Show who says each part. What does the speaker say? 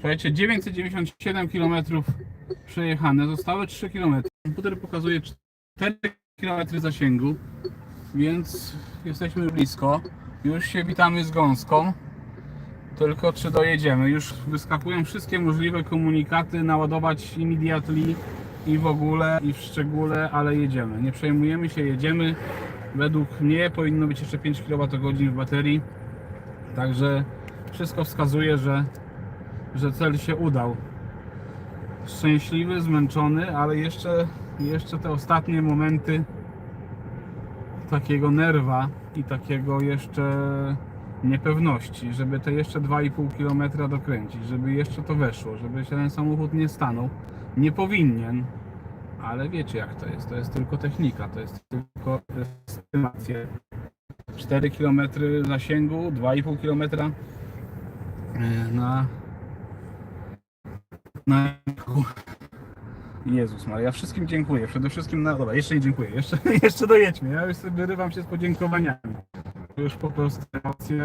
Speaker 1: Słuchajcie, 997 km przejechane, zostały 3 km. Komputer pokazuje 4 km zasięgu, więc jesteśmy blisko. Już się witamy z gąską. Tylko czy dojedziemy? Już wyskakują wszystkie możliwe komunikaty, naładować immediately i w ogóle, i w szczególe, ale jedziemy. Nie przejmujemy się, jedziemy. Według mnie powinno być jeszcze 5 kWh w baterii. Także wszystko wskazuje, że, że cel się udał. Szczęśliwy, zmęczony, ale jeszcze, jeszcze te ostatnie momenty takiego nerwa i takiego jeszcze niepewności, żeby te jeszcze 2,5 km dokręcić, żeby jeszcze to weszło, żeby się ten samochód nie stanął. Nie powinien, ale wiecie jak to jest. To jest tylko technika, to jest tylko estymacja. 4 km zasięgu, 2,5 km na na Jezus Maria, wszystkim dziękuję. Przede wszystkim na. Dobra, jeszcze nie dziękuję. Jeszcze, jeszcze dojedźmy. Ja już wyrywam się z podziękowaniami. Już po prostu emocje